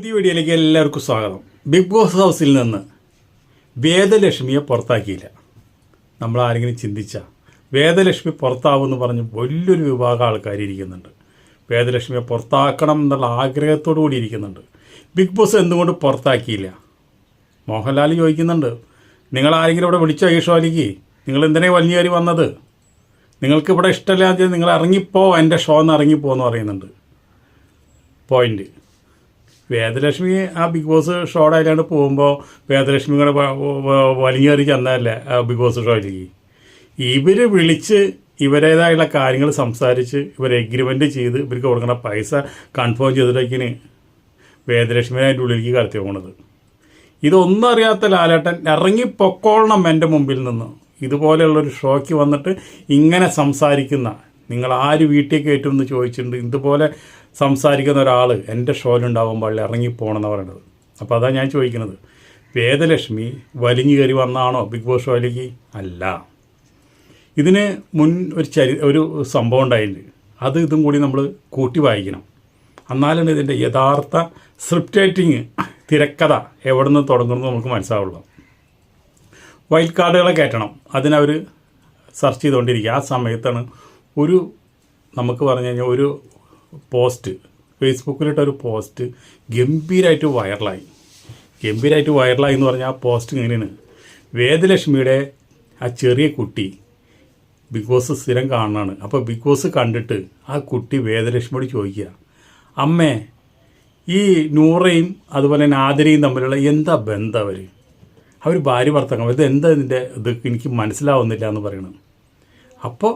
പുതിയ വീഡിയോയിലേക്ക് എല്ലാവർക്കും സ്വാഗതം. ബിഗ് ബോസ് ഹൗസിൽ നിന്ന് വേദലക്ഷ്മിയെ പുറത്താക്കിയില്ല. നമ്മൾ ആരെങ്കിലും ചിന്തിച്ച. വേദലക്ഷ്മി പുറത്താവുമെന്ന് പറഞ്ഞ് വലിയൊരു വിഭാഗം ആൾക്കാർ ഇരിക്കുന്നുണ്ട്. വേദലക്ഷ്മിയെ പുറത്താക്കണം എന്നുള്ള ആഗ്രഹത്തോടു കൂടി ഇരിക്കുന്നുണ്ട്. ബിഗ് ബോസ് എന്തുകൊണ്ട് പുറത്താക്കിയില്ല? മോഹൻലാൽ ചോദിക്കുന്നുണ്ട്. നിങ്ങൾ ആരെങ്കിലും ഇവിടെ വിളിച്ചോ ഈ നിങ്ങൾ എന്തിനാ വലിഞ്ഞു കയറി വന്നത്? നിങ്ങൾക്ക് ഇവിടെ ഇഷ്ടമില്ലാതെ നിങ്ങൾ ഇറങ്ങിപ്പോ എന്റെ ഷോ എന്ന് പറയുന്നുണ്ട്. പോയിന്റ്. വേദലക്ഷ്മി ആ ബിഗ് ബോസ് ഷോയുടെ പോകുമ്പോൾ വേദലക്ഷ്മി കൂടെ വലിഞ്ഞേറി ചെന്നതല്ലേ ആ ബിഗ് ബോസ് ഷോയിലേക്ക്? ഇവർ വിളിച്ച് ഇവരേതായുള്ള കാര്യങ്ങൾ സംസാരിച്ച് ഇവർ എഗ്രിമെന്റ് ചെയ്ത് ഇവർക്ക് കൊടുക്കുന്ന പൈസ കൺഫേം ചെയ്തിട്ടേക്കിന് വേദലക്ഷ്മിനെ അതിന്റെ ഉള്ളിലേക്ക് കടത്തി പോകണത് ഇതൊന്നും അറിയാത്ത ലാലേട്ടൻ ഇറങ്ങി പൊക്കോളണം എന്റെ മുമ്പിൽ നിന്ന്. ഇതുപോലെയുള്ളൊരു ഷോയ്ക്ക് വന്നിട്ട് ഇങ്ങനെ സംസാരിക്കുന്ന നിങ്ങൾ ആര് വീട്ടിൽ കയറ്റും എന്ന് ചോദിച്ചിട്ടുണ്ട്. ഇതുപോലെ സംസാരിക്കുന്ന ഒരാൾ എന്റെ ഷോയിലുണ്ടാവാൻ പാടില്ല ഇറങ്ങിപ്പോകണമെന്ന് പറയുന്നത്. അപ്പോൾ അതാണ് ഞാൻ ചോദിക്കുന്നത് വേദലക്ഷ്മി വലിഞ്ഞു കയറി വന്നാണോ ബിഗ് ബോസ് ഷോയിലേക്ക്? അല്ല. ഇതിന് മുൻ ഒരു ചരി ഒരു സംഭവം ഉണ്ടായിട്ടുണ്ട്. അത് ഇതും കൂടി നമ്മൾ കൂട്ടി വായിക്കണം. എന്നാലാണ് ഇതിന്റെ യഥാർത്ഥ സ്ക്രിപ്റ്റ് റൈറ്റിങ് തിരക്കഥ എവിടെ നിന്ന് തുടങ്ങുന്നത് നമുക്ക് മനസ്സിലാവുള്ളൂ. വൈൽഡ് കാർഡുകളെ കയറ്റണം. അതിനവർ സെർച്ച് ചെയ്തുകൊണ്ടിരിക്കുക. ആ സമയത്താണ് ഒരു നമുക്ക് പറഞ്ഞു കഴിഞ്ഞാൽ ഒരു പോസ്റ്റ് ഫേസ്ബുക്കിലിട്ട ഒരു പോസ്റ്റ് ഗംഭീരമായിട്ട് വൈറലായി ഗംഭീരമായിട്ട് വൈറലായി എന്ന് പറഞ്ഞാൽ ആ പോസ്റ്റ് ഇങ്ങനെയാണ്. വേദലക്ഷ്മിയുടെ ആ ചെറിയ കുട്ടി ബിഗ് ബോസ് സ്ഥിരം കാണുന്നതാണ്. അപ്പോൾ ബിഗ് ബോസ് കണ്ടിട്ട് ആ കുട്ടി വേദലക്ഷ്മിയോട് ചോദിക്കുക അമ്മേ ഈ നൂറയും അതുപോലെ തന്നെ ആതിരയും തമ്മിലുള്ള എന്താ ബന്ധം അവർ അവർ ഭാര്യ ഭർത്താക്കൾ ഇത് എന്താ ഇതിന്റെ ഇത്? എനിക്ക് മനസ്സിലാവുന്നില്ല എന്ന് പറയണം. അപ്പോൾ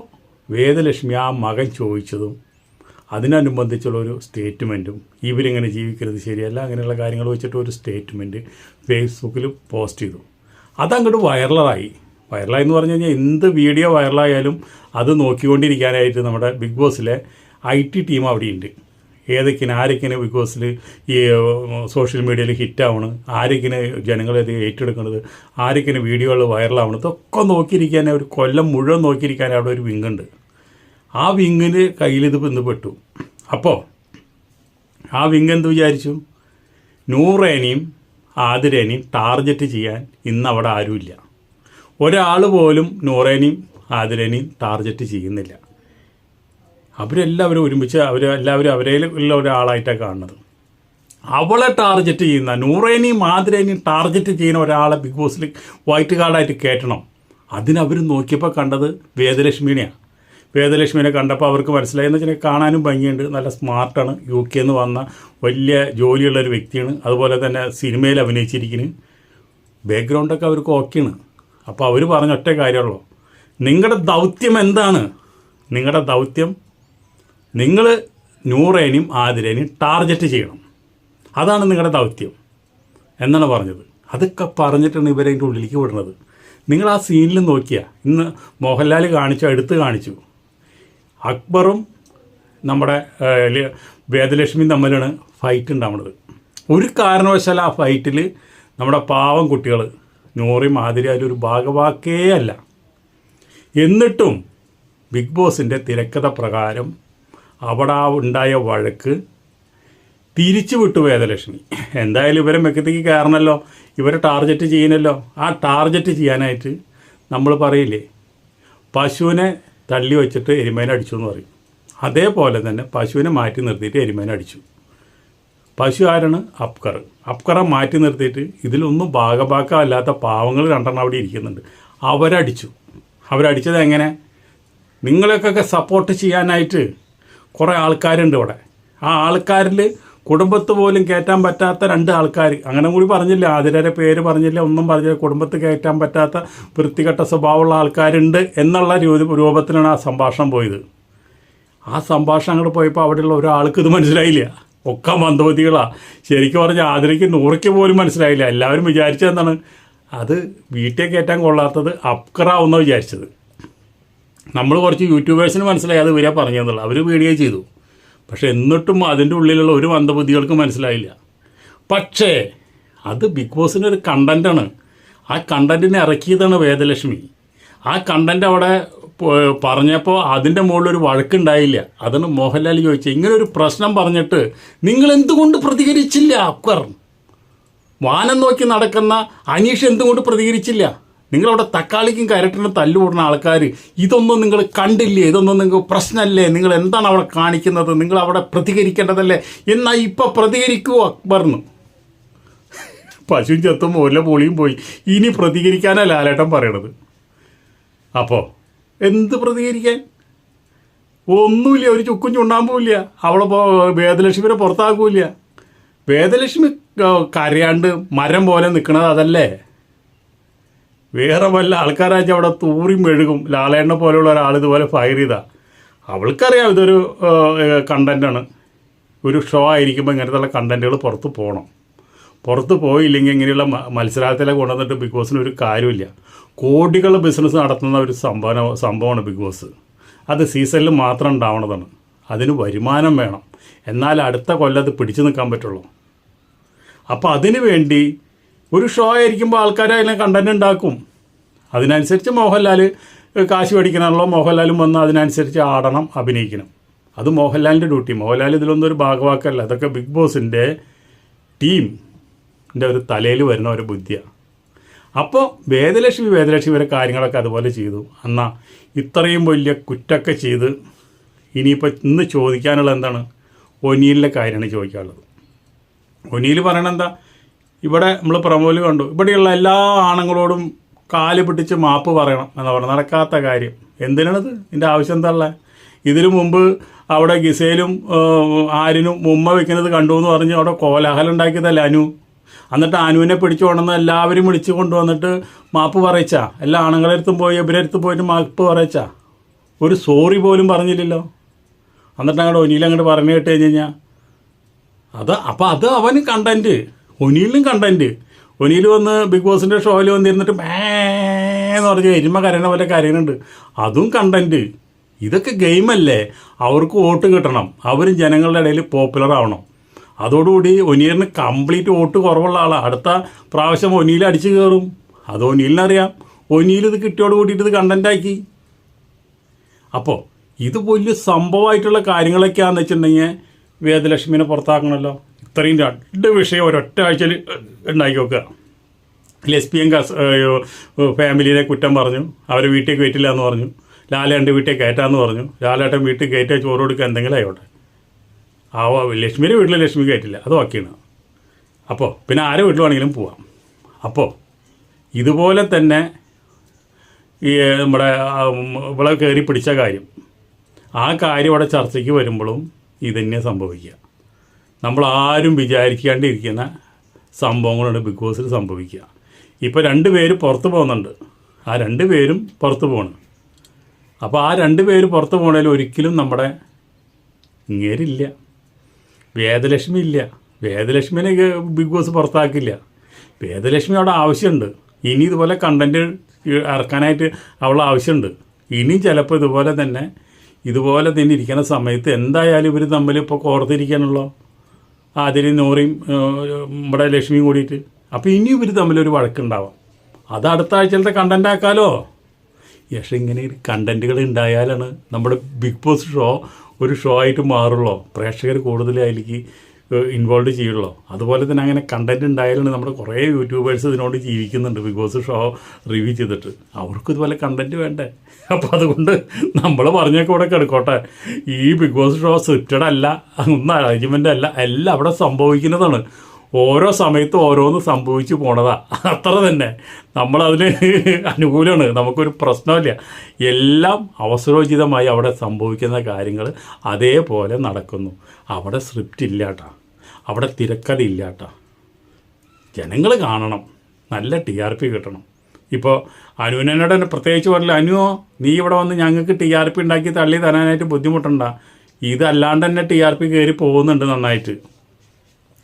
വേദലക്ഷ്മി ആ മകൻ ചോദിച്ചതും അതിനനുബന്ധിച്ചുള്ള ഒരു സ്റ്റേറ്റ്മെന്റും ഇവരിങ്ങനെ ജീവിക്കരുത് ശരിയല്ല അങ്ങനെയുള്ള കാര്യങ്ങൾ വെച്ചിട്ട് ഒരു സ്റ്റേറ്റ്മെന്റ് ഫേസ്ബുക്കിൽ പോസ്റ്റ് ചെയ്തു. അതങ്ങോട്ട് വൈറലായി. വൈറലായി എന്ന് പറഞ്ഞു കഴിഞ്ഞാൽ എന്ത് വീഡിയോ വൈറലായാലും അത് നോക്കിക്കൊണ്ടിരിക്കാനായിട്ട് നമ്മുടെ ബിഗ് ബോസിലെ ഐ ടി ടീം അവിടെയുണ്ട്. ഏതൊക്കെയാണ് ആരൊക്കെയാണ് ബിഗ് ബോസിൽ ഈ സോഷ്യൽ മീഡിയയിൽ ഹിറ്റാവണ് ആരൊക്കെയാണ് ജനങ്ങളത് ഏറ്റെടുക്കുന്നത് ആരൊക്കെയാണ് വീഡിയോകൾ വൈറലാവണം ഇതൊക്കെ നോക്കിയിരിക്കാൻ ഒരു കൊല്ലം മുഴുവൻ നോക്കിയിരിക്കാൻ അവിടെ ഒരു വിങ്ങുണ്ട് ആ വിങ്ങിന് കയ്യിൽ ഇത് ബന്ധപ്പെട്ടു അപ്പോൾ ആ വിങ് എന്ത് വിചാരിച്ചു? നൂറേനെയും ആതിരേനെയും ടാർഗറ്റ് ചെയ്യാൻ ഇന്ന് അവിടെ ആരുമില്ല. ഒരാൾ പോലും നൂറേനെയും ആതിരേനെയും ടാർഗറ്റ് ചെയ്യുന്നില്ല. അവരെല്ലാവരും ഒരുമിച്ച് അവർ എല്ലാവരും അവരെ ഉള്ള ഒരാളായിട്ടാണ് കാണുന്നത്. അവളെ ടാർഗറ്റ് ചെയ്യുന്ന നൂറേനെയും മാതിരേനെയും ടാർഗറ്റ് ചെയ്യുന്ന ഒരാളെ ബിഗ് ബോസിൽ വൈറ്റ് കാർഡായിട്ട് കയറ്റണം അതിനവർ നോക്കിയപ്പോൾ കണ്ടത് വേദലക്ഷ്മിനെയാണ് വേദലക്ഷ്മിനെ കണ്ടപ്പോൾ അവർക്ക് മനസ്സിലായി. എന്ന് വെച്ചാൽ കാണാനും ഭംഗിയുണ്ട്. നല്ല സ്മാർട്ടാണ് യു കെ എന്ന് വന്ന വലിയ ജോലിയുള്ള ഒരു വ്യക്തിയാണ്. അതുപോലെ തന്നെ സിനിമയിൽ അഭിനയിച്ചിരിക്കുന്നു. ബാക്ക്ഗ്രൗണ്ടൊക്കെ അവർക്ക് ഓക്കെയാണ് അപ്പോൾ അവർ പറഞ്ഞ ഒറ്റ കാര്യമുള്ളൂ നിങ്ങളുടെ ദൗത്യം എന്താണ്? നിങ്ങളുടെ ദൗത്യം നിങ്ങൾ നൂറേനെയും ആതിരേനെയും ടാർഗറ്റ് ചെയ്യണം. അതാണ് നിങ്ങളുടെ ദൗത്യം. എന്നാണ് പറഞ്ഞത്. അതൊക്കെ പറഞ്ഞിട്ടാണ് ഇവരെ അതിന്റെ ഉള്ളിലേക്ക് വിടുന്നത്. നിങ്ങൾ ആ സീനിൽ നോക്കിയാൽ ഇന്ന് മോഹൻലാൽ കാണിച്ചു എടുത്ത് കാണിച്ചു. അക്ബറും നമ്മുടെ വേദലക്ഷ്മിയും തമ്മിലാണ് ഫൈറ്റ് ഉണ്ടാവുന്നത്. ഒരു കാരണവശാൽ ആ ഫൈറ്റിൽ നമ്മുടെ പാവം കുട്ടികൾ നൂറിയും ആതിരയാലും ഒരു ഭാഗവാക്കേ അല്ല. എന്നിട്ടും ബിഗ് ബോസിന്റെ തിരക്കഥ പ്രകാരം അവിടെ ആ ഉണ്ടായ വഴക്ക് തിരിച്ചു വിട്ടു വേദലക്ഷ്മി. എന്തായാലും ഇവരെ മെക്കത്തേക്ക് കയറണമല്ലോ ഇവരെ ടാർജറ്റ് ചെയ്യുന്നല്ലോ ആ ടാർജറ്റ് ചെയ്യാനായിട്ട് നമ്മൾ പറയില്ലേ? പശുവിനെ തള്ളി വെച്ചിട്ട് എരുമേനെ അടിച്ചു എന്ന് പറയും. അതേപോലെ തന്നെ പശുവിനെ മാറ്റി നിർത്തിയിട്ട് എരുമേനെ അടിച്ചു. പശു ആരാണ്? അപ്കർ അപ്കറെ മാറ്റി നിർത്തിയിട്ട് ഇതിലൊന്നും ഭാഗഭാക്കമല്ലാത്ത പാവങ്ങൾ രണ്ടെണ്ണം അവിടെ ഇരിക്കുന്നുണ്ട്. അവരടിച്ചു. അവരടിച്ചത് എങ്ങനെ? നിങ്ങളെയൊക്കെ സപ്പോർട്ട് ചെയ്യാനായിട്ട് കുറേ ആൾക്കാരുണ്ട് ഇവിടെ. ആ ആൾക്കാരിൽ കുടുംബത്ത് പോലും കയറ്റാൻ പറ്റാത്ത രണ്ട് ആൾക്കാർ. അങ്ങനെ കൂടി പറഞ്ഞില്ല. ആതിരരെ പേര് പറഞ്ഞില്ല. ഒന്നും പറഞ്ഞില്ല. കുടുംബത്ത് കയറ്റാൻ പറ്റാത്ത വൃത്തികെട്ട സ്വഭാവമുള്ള ആൾക്കാരുണ്ട് എന്നുള്ള രൂപ- രൂപത്തിലാണ് ആ സംഭാഷണം പോയത്. ആ സംഭാഷണം അങ്ങോട്ട് പോയപ്പോൾ അവിടെയുള്ള ഒരാൾക്ക് ഇത് മനസ്സിലായില്ല. ഒക്കെ മന്ദബുദ്ധികളാണ് ശരിക്കും പറഞ്ഞാൽ ആതിരയ്ക്ക് നൂറയ്ക്ക് പോലും മനസ്സിലായില്ല. എല്ലാവരും വിചാരിച്ചത് എന്താണ് അത് വീട്ടിൽ കയറ്റാൻ കൊള്ളാത്തത് അപ്കറാവുന്ന വിചാരിച്ചത്. നമ്മൾ കുറച്ച് യൂട്യൂബേഴ്സിന് മനസ്സിലായി അത് ഇവരെ പറഞ്ഞതെന്നുള്ള അവർ വീഡിയോ ചെയ്തു. പക്ഷെ എന്നിട്ടും അതിന്റെ ഉള്ളിലുള്ള ഒരു മന്ദബുദ്ധികൾക്ക് മനസ്സിലായില്ല. പക്ഷേ അത് ബിഗ് ബോസിന്റെ ഒരു കണ്ടന്റാണ് ആ കണ്ടന്റിനെ ഇറക്കിയതാണ് വേദലക്ഷ്മി. ആ കണ്ടന്റ് അവിടെ പറഞ്ഞപ്പോൾ അതിന്റെ മുകളിൽ ഒരു വഴക്കുണ്ടായില്ല. അതാണ് മോഹൻലാൽ ചോദിച്ചത്. ഇങ്ങനെ ഒരു പ്രശ്നം പറഞ്ഞിട്ട് നിങ്ങൾ എന്തുകൊണ്ട് പ്രതികരിച്ചില്ല അക്വർ വാനം നോക്കി നടക്കുന്ന അനീഷ് എന്തുകൊണ്ട് പ്രതികരിച്ചില്ല? നിങ്ങളവിടെ തക്കാളിക്കും കരട്ടിനും തല്ലുകൂടുന്ന ആൾക്കാർ ഇതൊന്നും നിങ്ങൾ കണ്ടില്ലേ? ഇതൊന്നും നിങ്ങൾക്ക് പ്രശ്നമല്ലേ? നിങ്ങൾ എന്താണ് അവിടെ കാണിക്കുന്നത്? നിങ്ങൾ അവിടെ പ്രതികരിക്കേണ്ടതല്ലേ? എന്നാൽ ഇപ്പം പ്രതികരിക്കൂ അക്ബറിന്. പശു ചത്തും ഒല്ല പൊളിയും പോയി. ഇനി പ്രതികരിക്കാനാ ലാലേട്ടൻ പറയണത്. അപ്പോൾ എന്ത് പ്രതികരിക്കാൻ? ഒന്നുമില്ല ഒരു ചുക്കും ചുണ്ണാമ്പൂല്ല അവളെ വേദലക്ഷ്മിനെ പുറത്താക്കൂല വേദലക്ഷ്മി കരയാണ്ട് മരം പോലെ നിൽക്കണത് അതല്ലേ? വേറെ വല്ല ആൾക്കാരാച്ച അവിടെ തൂറി മെഴുകും. ലാലേണ്ണ പോലെയുള്ള ഒരാൾ ഇതുപോലെ ഫയർ ചെയ്താൽ അവൾക്കറിയാം ഇതൊരു കണ്ടന്റാണ് ഒരു ഷോ ആയിരിക്കുമ്പോൾ ഇങ്ങനത്തെ കണ്ടന്റുകൾ പുറത്ത് പോകണം പുറത്ത് പോയില്ലെങ്കിൽ ഇങ്ങനെയുള്ള മത്സരത്തിലെ കൊണ്ടുവന്നിട്ട് ബിഗ് ബോസിന് ഒരു കാര്യമില്ല കോടികൾ ബിസിനസ് നടത്തുന്ന ഒരു സംഭവന സംഭവമാണ് ബിഗ് ബോസ് അത് സീസണിൽ മാത്രം ഉണ്ടാവണതാണ്. അതിന് വരുമാനം വേണം. എന്നാൽ അടുത്ത കൊല്ലം അത് പിടിച്ചു നിൽക്കാൻ പറ്റുള്ളൂ. അപ്പോൾ അതിനു വേണ്ടി ഒരു ഷോ ആയിരിക്കുമ്പോൾ ആൾക്കാർ കണ്ടന്റ് ഉണ്ടാക്കും. അതിനനുസരിച്ച് മോഹൻലാൽ കാശ് മേടിക്കണമല്ലോ മോഹൻലാലും വന്ന് അതിനനുസരിച്ച് ആടണം അഭിനയിക്കണം. അത് മോഹൻലാലിന്റെ ഡ്യൂട്ടി മോഹൻലാൽ ഇതിലൊന്നും ഒരു ഭാഗവാക്കല്ല. അതൊക്കെ ബിഗ് ബോസിന്റെ ടീമിന്റെ ഒരു തലയിൽ വരുന്ന ഒരു ബുദ്ധിയാണ് അപ്പോൾ വേദലക്ഷ്മി വേദലക്ഷ്മി വരെ കാര്യങ്ങളൊക്കെ അതുപോലെ ചെയ്തു. എന്നാൽ ഇത്രയും വലിയ കുറ്റമൊക്കെ ചെയ്ത് ഇനിയിപ്പോൾ ഇന്ന് ചോദിക്കാനുള്ള എന്താണ്? ഒനിയിലെ കാര്യമാണ് ചോദിക്കാനുള്ളത്. ഒനിയിൽ പറയണ എന്താ ഇവിടെ നമ്മൾ പ്രമോൽ കണ്ടു. ഇവിടെയുള്ള എല്ലാ ആണുങ്ങളോടും കാൽ പിടിച്ച് മാപ്പ് പറയണം എന്നാ പറഞ്ഞു നടക്കാത്ത കാര്യം. എന്തിനാണത്? ഇതിന്റെ ആവശ്യം എന്താ ഇതിനു മുമ്പ് അവിടെ ഗിസയിലും ആരിനും മുമ്മ വെക്കുന്നത് കണ്ടു എന്ന് പറഞ്ഞ് അവിടെ കോലാഹലം ഉണ്ടാക്കിയതല്ല അനു എന്നിട്ട് അനുവിനെ പിടിച്ചു കൊണ്ടുവന്ന് എല്ലാവരും വിളിച്ചു കൊണ്ടുവന്നിട്ട് മാപ്പ് പറയിച്ച. എല്ലാ ആണുങ്ങളെ അടുത്തും പോയി ഇവരടുത്ത് പോയിട്ട് മാപ്പ് പറയിച്ച. ഒരു സോറി പോലും പറഞ്ഞില്ലല്ലോ. എന്നിട്ട് അങ്ങോട്ട് ഒനിയിൽ അങ്ങോട്ട് പറഞ്ഞു കേട്ട് കഴിഞ്ഞ് കഴിഞ്ഞാൽ അത് അപ്പം അത് അവന് കണ്ടന്റ് ഒനിയിലും കണ്ടന്റ് ഒനിയിൽ വന്ന് ബിഗ് ബോസിന്റെ ഷോയിൽ വന്നിരുന്നിട്ട് മേന്ന് പറഞ്ഞ് എരുമ കരയണ പോലെ കരയുന്നുണ്ട് അതും കണ്ടന്റ് ഇതൊക്കെ ഗെയിമല്ലേ അവർക്ക് വോട്ട് കിട്ടണം. അവരും ജനങ്ങളുടെ ഇടയിൽ പോപ്പുലർ ആവണം. അതോടുകൂടി ഒനിയറിന് കംപ്ലീറ്റ് വോട്ട് കുറവുള്ള ആളാണ് അടുത്ത പ്രാവശ്യം ഒനിയിൽ അടിച്ചു കയറും. അത് ഒനിയിലിനറിയാം. ഒനിയിൽ ഇത് കിട്ടിയോട് കൂട്ടിയിട്ട് ഇത് കണ്ടന്റാക്കി അപ്പോൾ ഇത് വലിയ സംഭവമായിട്ടുള്ള കാര്യങ്ങളൊക്കെയാണെന്ന് വെച്ചിട്ടുണ്ടെങ്കിൽ വേദലക്ഷ്മിനെ പുറത്താക്കണമല്ലോ ഇത്രയും രണ്ട് വിഷയം ഒരൊറ്റ ആഴ്ചയിൽ ഉണ്ടാക്കി വെക്കുക. ലെസ്ബിയൻ കസ് ഫാമിലിനെ കുറ്റം പറഞ്ഞു. അവരെ വീട്ടിൽ കയറ്റില്ല എന്ന് പറഞ്ഞു. ലാലേട്ടന്റെ വീട്ടിൽ കയറ്റാന്ന് പറഞ്ഞു. ലാലേട്ടൻ വീട്ടിൽ കയറ്റാൻ ചോറ് കൊടുക്കുക എന്തെങ്കിലും ആയിക്കോട്ടെ. ആ ലക്ഷ്മിയുടെ വീട്ടിൽ ലക്ഷ്മി കയറ്റില്ല. അത് ഓക്കെയാണ് അപ്പോൾ പിന്നെ ആരെ വീട്ടിൽ വേണമെങ്കിലും പോവാം. അപ്പോൾ ഇതുപോലെ തന്നെ ഈ നമ്മുടെ ഇവിടെ കയറി പിടിച്ച കാര്യം. ആ കാര്യം ഇവിടെ ചർച്ചയ്ക്ക് വരുമ്പോഴും ഇതന്നെ സംഭവിക്കുക. നമ്മൾ ആരും വിചാരിക്കാണ്ടിരിക്കുന്ന സംഭവങ്ങളാണ് ബിഗ് ബോസിൽ സംഭവിക്കുക. ഇപ്പോൾ രണ്ട് പേര് പുറത്ത് പോകുന്നുണ്ട്. ആ രണ്ട് പേരും പുറത്ത് പോകണം അപ്പോൾ ആ രണ്ട് പേര് പുറത്ത് പോകണതിൽ ഒരിക്കലും നമ്മുടെ ഇങ്ങേരില്ല. വേദലക്ഷ്മി ഇല്ല വേദലക്ഷ്മിനെ ബിഗ് ബോസ് പുറത്താക്കില്ല. വേദലക്ഷ്മി അവിടെ ആവശ്യമുണ്ട് ഇനി ഇതുപോലെ കണ്ടന്റ് ഇറക്കാനായിട്ട് അവൾ ആവശ്യമുണ്ട് ഇനി ചിലപ്പോൾ ഇതുപോലെ തന്നെ ഇതുപോലെ തന്നെ ഇരിക്കുന്ന സമയത്ത് എന്തായാലും ഇവർ തമ്മിൽ ഇപ്പോൾ കോർത്തിരിക്കാനുള്ളോ? അതിന് നൂറിയും നമ്മുടെ ലക്ഷ്മിയും കൂടിയിട്ട്. അപ്പോൾ ഇനിയും ഇവർ തമ്മിലൊരു വഴക്കുണ്ടാവാം. അത് അടുത്ത ആഴ്ചയിലത്തെ കണ്ടന്റ് ആക്കാലോ? പക്ഷേ ഇങ്ങനെ കണ്ടന്റുകൾ ഉണ്ടായാലാണ് നമ്മുടെ ബിഗ് ബോസ് ഷോ ഒരു ഷോ ആയിട്ട് മാറുള്ളൂ. പ്രേക്ഷകർ കൂടുതൽ ഇൻവോൾവ് ചെയ്യുള്ളൂ. അതുപോലെ തന്നെ അങ്ങനെ കണ്ടന്റ് ഉണ്ടായാലും നമ്മുടെ കുറേ യൂട്യൂബേഴ്സ് ഇതിനോട് ജീവിക്കുന്നുണ്ട്. ബിഗ് ബോസ് ഷോ റിവ്യൂ ചെയ്തിട്ട്. അവർക്ക് ഇതുപോലെ കണ്ടന്റ് വേണ്ടേ? അപ്പോൾ അതുകൊണ്ട് നമ്മൾ പറഞ്ഞൊക്കെ ഇവിടെ കിടക്കോട്ടെ. ഈ ബിഗ് ബോസ് ഷോ സ്ക്രിപ്റ്റഡ് അല്ല ഒന്നും അറേഞ്ച്മെന്റ് അല്ല എല്ലാം അവിടെ സംഭവിക്കുന്നതാണ്. ഓരോ സമയത്തും ഓരോന്ന് സംഭവിച്ചു പോണതാ. അത്ര തന്നെ. നമ്മളതിന് അനുകൂലമാണ്. നമുക്കൊരു പ്രശ്നമില്ല. എല്ലാം അവസരോചിതമായി അവിടെ സംഭവിക്കുന്ന കാര്യങ്ങൾ അതേപോലെ നടക്കുന്നു. അവിടെ സ്ക്രിപ്റ്റ് ഇല്ലാട്ടാ. അവിടെ തിരക്കഥ ഇല്ലാട്ടാ ജനങ്ങൾ കാണണം. നല്ല ടി ആർ പി കിട്ടണം. ഇപ്പോൾ അനുവിനോട് തന്നെ പ്രത്യേകിച്ച് പറഞ്ഞില്ല അനുവോ നീ ഇവിടെ വന്ന് ഞങ്ങൾക്ക് ടി ആർ പി ഉണ്ടാക്കി തള്ളി തരാനായിട്ട് ബുദ്ധിമുട്ടണ്ട. ഇതല്ലാണ്ട് തന്നെ ടി ആർ പി കയറി പോകുന്നുണ്ട് നന്നായിട്ട്.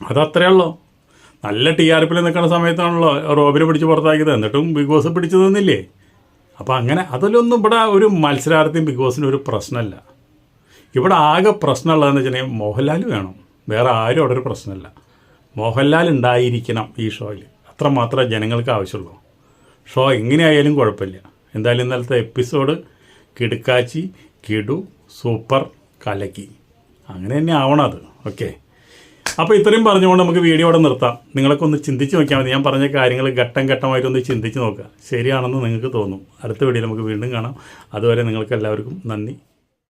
അതത്രേ ഉള്ളൂ. നല്ല ടി ആർ പിയിൽ നിൽക്കുന്ന സമയത്താണല്ലോ റോബിനെ പിടിച്ച് പുറത്താക്കിയത്. എന്നിട്ടും ബിഗ് ബോസ് പിടിച്ചു തന്നില്ലേ? അപ്പോൾ അങ്ങനെ അതിലൊന്നും ഇവിടെ ഒരു മത്സരാർത്ഥിയും ബിഗ് ബോസിന് ഒരു പ്രശ്നമല്ല. ഇവിടെ ആകെ പ്രശ്നമുള്ളതെന്ന് വെച്ചിട്ടുണ്ടെങ്കിൽ മോഹൻലാൽ വേണം. വേറെ ആരും അവിടെ ഒരു പ്രശ്നമല്ല. മോഹൻലാൽ ഉണ്ടായിരിക്കണം ഈ ഷോയിൽ. അത്ര മാത്രമേ ജനങ്ങൾക്ക് ആവശ്യമുള്ളൂ. ഷോ എങ്ങനെയായാലും കുഴപ്പമില്ല. എന്തായാലും ഇന്നലത്തെ എപ്പിസോഡ് കിടുക്കാച്ചി കിടു സൂപ്പർ കലക്കി. അങ്ങനെ തന്നെ ആവണം അത്. ഓക്കെ. അപ്പോൾ ഇത്രയും പറഞ്ഞുകൊണ്ട് നമുക്ക് വീഡിയോ അവിടെ നിർത്താം. നിങ്ങളൊക്കെ ഒന്ന് ചിന്തിച്ച് നോക്കിയാൽ മതി. ഞാൻ പറഞ്ഞ കാര്യങ്ങൾ ഘട്ടം ഘട്ടമായിട്ടൊന്ന് ചിന്തിച്ച് നോക്കുക. ശരിയാണെന്ന് നിങ്ങൾക്ക് തോന്നും. അടുത്ത വീഡിയോയിൽ നമുക്ക് വീണ്ടും കാണാം. അതുവരെ നിങ്ങൾക്ക് എല്ലാവർക്കും നന്ദി.